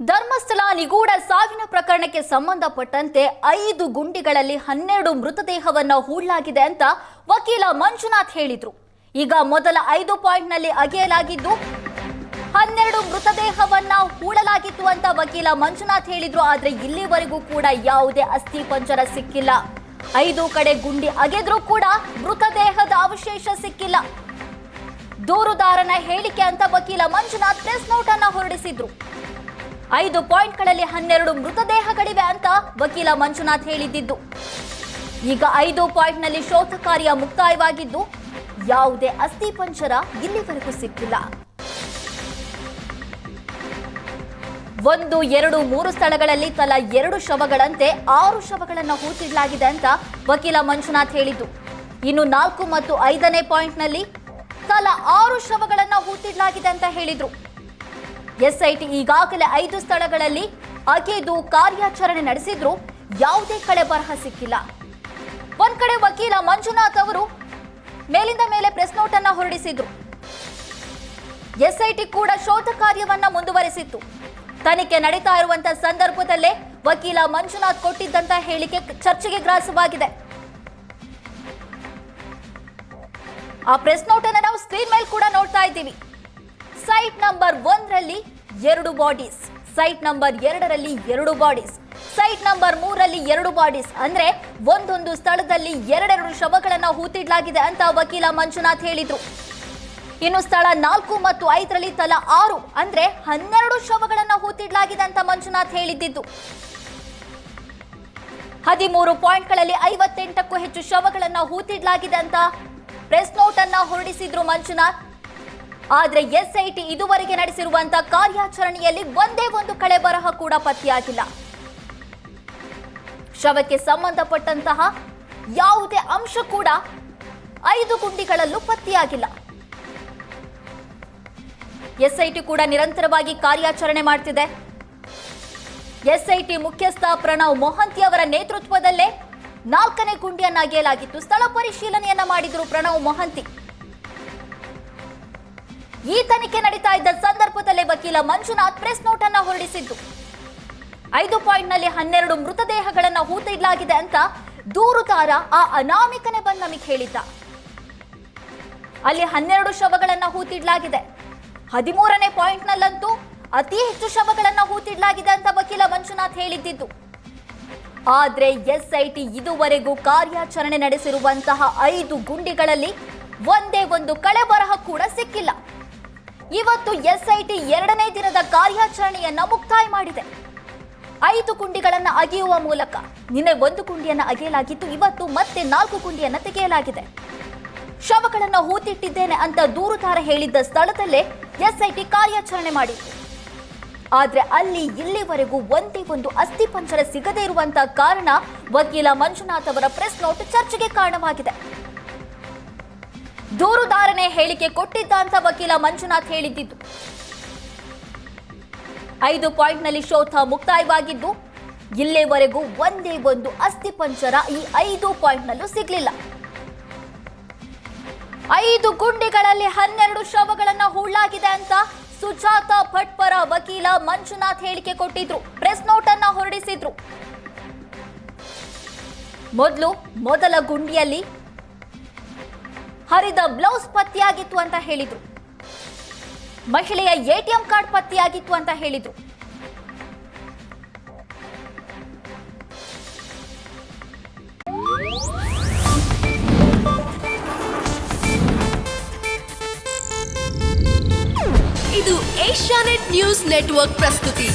ಧರ್ಮಸ್ಥಳ ನಿಗೂಢ ಸಾವಿನ ಪ್ರಕರಣಕ್ಕೆ ಸಂಬಂಧಪಟ್ಟಂತೆ ಐದು ಗುಂಡಿಗಳಲ್ಲಿ ಹನ್ನೆರಡು ಮೃತದೇಹವನ್ನ ಹೂಳಾಗಿದೆ ಅಂತ ವಕೀಲ ಮಂಜುನಾಥ್ ಹೇಳಿದ್ರು. ಈಗ ಮೊದಲ ಐದು ಪಾಯಿಂಟ್ನಲ್ಲಿ ಅಗೆಯಲಾಗಿದ್ದು, ಹನ್ನೆರಡು ಮೃತದೇಹವನ್ನ ಹೂಳಲಾಗಿತ್ತು ಅಂತ ವಕೀಲ ಮಂಜುನಾಥ್ ಹೇಳಿದ್ರು. ಆದ್ರೆ ಇಲ್ಲಿವರೆಗೂ ಕೂಡ ಯಾವುದೇ ಅಸ್ಥಿ ಪಂಜರ ಸಿಕ್ಕಿಲ್ಲ. ಐದು ಕಡೆ ಗುಂಡಿ ಅಗೆದ್ರೂ ಕೂಡ ಮೃತದೇಹದ ಅವಶೇಷ ಸಿಕ್ಕಿಲ್ಲ. ದೂರುದಾರನ ಹೇಳಿಕೆ ಅಂತ ವಕೀಲ ಮಂಜುನಾಥ್ ಪ್ರೆಸ್ ನೋಟ್ ಅನ್ನ ಹೊರಡಿಸಿದ್ರು. ಐದು ಪಾಯಿಂಟ್ಗಳಲ್ಲಿ ಹನ್ನೆರಡು ಮೃತದೇಹಗಳಿವೆ ಅಂತ ವಕೀಲ ಮಂಜುನಾಥ್ ಹೇಳಿದ್ದಿದ್ದು ಈಗ ಐದು ಪಾಯಿಂಟ್ನಲ್ಲಿ ಶೋಧ ಕಾರ್ಯ ಮುಕ್ತಾಯವಾಗಿದ್ದು, ಯಾವುದೇ ಅಸ್ಥಿ ಪಂಜರ ಇಲ್ಲಿವರೆಗೂ ಸಿಕ್ಕಿಲ್ಲ. ಒಂದು, ಎರಡು, ಮೂರು ಸ್ಥಳಗಳಲ್ಲಿ ತಲಾ ಎರಡು ಶವಗಳಂತೆ ಆರು ಶವಗಳನ್ನು ಹೂತಿಡಲಾಗಿದೆ ಅಂತ ವಕೀಲ ಮಂಜುನಾಥ್ ಹೇಳಿದ್ದು. ಇನ್ನು ನಾಲ್ಕು ಮತ್ತು ಐದನೇ ಪಾಯಿಂಟ್ನಲ್ಲಿ ತಲಾ ಆರು ಶವಗಳನ್ನು ಹೂತಿಡಲಾಗಿದೆ ಅಂತ ಹೇಳಿದ್ರು. ಎಸ್ಐಟಿ ಈಗಾಗಲೇ ಐದು ಸ್ಥಳಗಳಲ್ಲಿ ಅಗೆದು ಕಾರ್ಯಾಚರಣೆ ನಡೆಸಿದ್ರು ಯಾವುದೇ ಕಳೆ ಬರಹ ಸಿಕ್ಕಿಲ್ಲ. ಒಂದ್ ಕಡೆ ವಕೀಲ ಮಂಜುನಾಥ್ ಅವರು ಮೇಲಿಂದ ಮೇಲೆ ಪ್ರೆಸ್ ನೋಟ್ ಅನ್ನ ಹೊರಡಿಸಿದ್ರು. ಎಸ್ಐಟಿ ಕೂಡ ಶೋಧ ಕಾರ್ಯವನ್ನ ಮುಂದುವರೆಸಿತ್ತು. ತನಿಖೆ ನಡೀತಾ ಇರುವಂತಹ ಸಂದರ್ಭದಲ್ಲೇ ವಕೀಲ ಮಂಜುನಾಥ್ ಕೊಟ್ಟಿದ್ದಂತ ಹೇಳಿಕೆ ಚರ್ಚೆಗೆ ಗ್ರಾಸವಾಗಿದೆ. ಆ ಪ್ರೆಸ್ ನೋಟ್ ಅನ್ನ ನಾವು ಸ್ಕ್ರೀನ್ ಮೇಲೆ ಕೂಡ ನೋಡ್ತಾ ಇದ್ದೀವಿ. ಸೈಟ್ ನಂಬರ್ ಒಂದರಲ್ಲಿ ಎರಡು ಬಾಡೀಸ್, ಸೈಟ್ ನಂಬರ್ ಎರಡರಲ್ಲಿ ಎರಡು ಬಾಡೀಸ್, ಸೈಟ್ ನಂಬರ್ ಮೂರಲ್ಲಿ ಎರಡು ಬಾಡೀಸ್. ಅಂದ್ರೆ ಒಂದೊಂದು ಸ್ಥಳದಲ್ಲಿ ಎರಡೆರಡು ಶವಗಳನ್ನ ಹೂತಿಡ್ಲಾಗಿದೆ ಅಂತ ವಕೀಲ ಮಂಜುನಾಥ್ ಹೇಳಿದ್ರು. ಇನ್ನು ಸ್ಥಳ ನಾಲ್ಕು ಮತ್ತು ಐದರಲ್ಲಿ ತಲಾ ಆರು, ಅಂದ್ರೆ ಹನ್ನೆರಡು ಶವಗಳನ್ನ ಹೂತಿಡ್ಲಾಗಿದೆ ಅಂತ ಮಂಜುನಾಥ್ ಹೇಳಿದ್ದು ಹದಿಮೂರು ಪಾಯಿಂಟ್ಗಳಲ್ಲಿ ಐವತ್ತೆಂಟಕ್ಕೂ ಹೆಚ್ಚು ಶವಗಳನ್ನ ಹೂತಿಡ್ಲಾಗಿದೆ ಅಂತ ಪ್ರೆಸ್ ನೋಟ್ ಅನ್ನ ಹೊರಡಿಸಿದ್ರು ಮಂಜುನಾಥ್. ಆದ್ರೆ ಎಸ್ಐಟಿ ಇದುವರೆಗೆ ನಡೆಸಿರುವಂತ ಕಾರ್ಯಾಚರಣೆಯಲ್ಲಿ ಒಂದೇ ಒಂದು ಕಳೆ ಬರಹ ಕೂಡ ಪತ್ತೆಯಾಗಿಲ್ಲ. ಶವಕ್ಕೆ ಸಂಬಂಧಪಟ್ಟಂತಹ ಯಾವುದೇ ಅಂಶ ಕೂಡ ಐದು ಗುಂಡಿಗಳಲ್ಲೂ ಪತ್ತೆಯಾಗಿಲ್ಲ. ಎಸ್ಐಟಿ ಕೂಡ ನಿರಂತರವಾಗಿ ಕಾರ್ಯಾಚರಣೆ ಮಾಡ್ತಿದೆ. ಎಸ್ಐಟಿ ಮುಖ್ಯಸ್ಥ ಪ್ರಣವ್ ಮೊಹಂತಿ ಅವರ ನೇತೃತ್ವದಲ್ಲೇ ನಾಲ್ಕನೇ ಗುಂಡಿಯನ್ನ ಅಗೆಯಲಾಗಿತ್ತು ಸ್ಥಳ ಪರಿಶೀಲನೆಯನ್ನ ಮಾಡಿದ್ರು ಪ್ರಣವ್ ಮೊಹಂತಿ. ಈ ತನಿಖೆ ನಡೀತಾ ಇದ್ದ ಸಂದರ್ಭದಲ್ಲೇ ವಕೀಲ ಮಂಜುನಾಥ್ ಪ್ರೆಸ್ ನೋಟ್ ಅನ್ನ ಹೊರಡಿಸಿದ್ದು. ಐದು ಪಾಯಿಂಟ್ನಲ್ಲಿ ಹನ್ನೆರಡು ಮೃತದೇಹಗಳನ್ನ ಹೂತಿಡ್ಲಾಗಿದೆ ಅಂತ ದೂರುದಾರ ಆ ಅನಾಮಿಕನೇ ಬಂದ ನಮಗೆ ಹೇಳಿದ್ದ. ಅಲ್ಲಿ ಹನ್ನೆರಡು ಶವಗಳನ್ನ ಹೂತಿಡ್ಲಾಗಿದೆ ಹದಿಮೂರನೇ ಪಾಯಿಂಟ್ನಲ್ಲಂತೂ ಅತಿ ಹೆಚ್ಚು ಶವಗಳನ್ನ ಹೂತಿಡ್ಲಾಗಿದೆ ಅಂತ ವಕೀಲ ಮಂಜುನಾಥ್ ಹೇಳಿದ್ದಿದ್ದು. ಆದ್ರೆ ಎಸ್ಐಟಿ ಇದುವರೆಗೂ ಕಾರ್ಯಾಚರಣೆ ನಡೆಸಿರುವಂತಹ ಐದು ಗುಂಡಿಗಳಲ್ಲಿ ಒಂದೇ ಒಂದು ಕಳೆ ಬರಹ ಕೂಡ ಸಿಕ್ಕಿಲ್ಲ. ಇವತ್ತು ಎಸ್ಐಟಿ ಎರಡನೇ ದಿನದ ಕಾರ್ಯಾಚರಣೆಯನ್ನ ಮುಕ್ತಾಯ ಮಾಡಿದೆ. ಐದು ಕುಂಡಿಗಳನ್ನು ಅಗೆಯುವ ಮೂಲಕ ನಿನ್ನೆ ಒಂದು ಕುಂಡಿಯನ್ನು ಅಗೆಯಲಾಗಿತ್ತು, ಇವತ್ತು ಮತ್ತೆ ನಾಲ್ಕು ಕುಂಡಿಯನ್ನು ತೆಗೆಯಲಾಗಿದೆ. ಶವಗಳನ್ನು ಹೂತಿಟ್ಟಿದ್ದೇನೆ ಅಂತ ದೂರುದಾರ ಹೇಳಿದ್ದ ಸ್ಥಳದಲ್ಲೇ ಎಸ್ಐಟಿ ಕಾರ್ಯಾಚರಣೆ ಮಾಡಿತ್ತು. ಆದ್ರೆ ಅಲ್ಲಿ ಇಲ್ಲಿವರೆಗೂ ಒಂದೇ ಒಂದು ಅಸ್ಥಿ ಪಂಜರ ಸಿಗದೇ ಇರುವಂತಹ ಕಾರಣ ವಕೀಲ ಮಂಜುನಾಥ್ ಅವರ ಪ್ರೆಸ್ ನೋಟ್ ಚರ್ಚೆಗೆ ಕಾರಣವಾಗಿದೆ. ದೂರುದಾರನೇ ಹೇಳಿಕೆ ಕೊಟ್ಟಿದ್ದ ಅಂತ ವಕೀಲ ಮಂಜುನಾಥ್ ಹೇಳಿದ್ದಿದ್ದು ಐದು ಪಾಯಿಂಟ್ನಲ್ಲಿ ಶೋಧ ಮುಕ್ತಾಯವಾಗಿದ್ದು, ಇಲ್ಲಿವರೆಗೂ ಒಂದೇ ಒಂದು ಅಸ್ಥಿ ಪಂಚರ ಈ ಐದು ಪಾಯಿಂಟ್ನಲ್ಲೂ ಸಿಗಲಿಲ್ಲ. ಐದು ಗುಂಡಿಗಳಲ್ಲಿ ಹನ್ನೆರಡು ಶವಗಳನ್ನ ಹೂಳಾಗಿದೆ ಅಂತ ಸುಜಾತ ಭಟ್ ಪರ ವಕೀಲ ಮಂಜುನಾಥ್ ಹೇಳಿಕೆ ಕೊಟ್ಟಿದ್ರು. ಪ್ರೆಸ್ ನೋಟ್ ಅನ್ನ ಹೊರಡಿಸಿದ್ರು. ಮೊದಲು ಮೊದಲ ಗುಂಡಿಯಲ್ಲಿ ಹರಿದ ಬ್ಲೌಸ್ ಪತ್ತೆಯಾಗಿತ್ತು ಅಂತ ಹೇಳಿದ್ರು. ಮಹಿಳೆಯ ಎಟಿಎಂ ಕಾರ್ಡ್ ಪತ್ತೆಯಾಗಿತ್ತು ಅಂತ ಹೇಳಿದ್ರು. ಇದು ಏಷ್ಯಾನೆಟ್ ನ್ಯೂಸ್ ನೆಟ್ವರ್ಕ್ ಪ್ರಸ್ತುತಿ.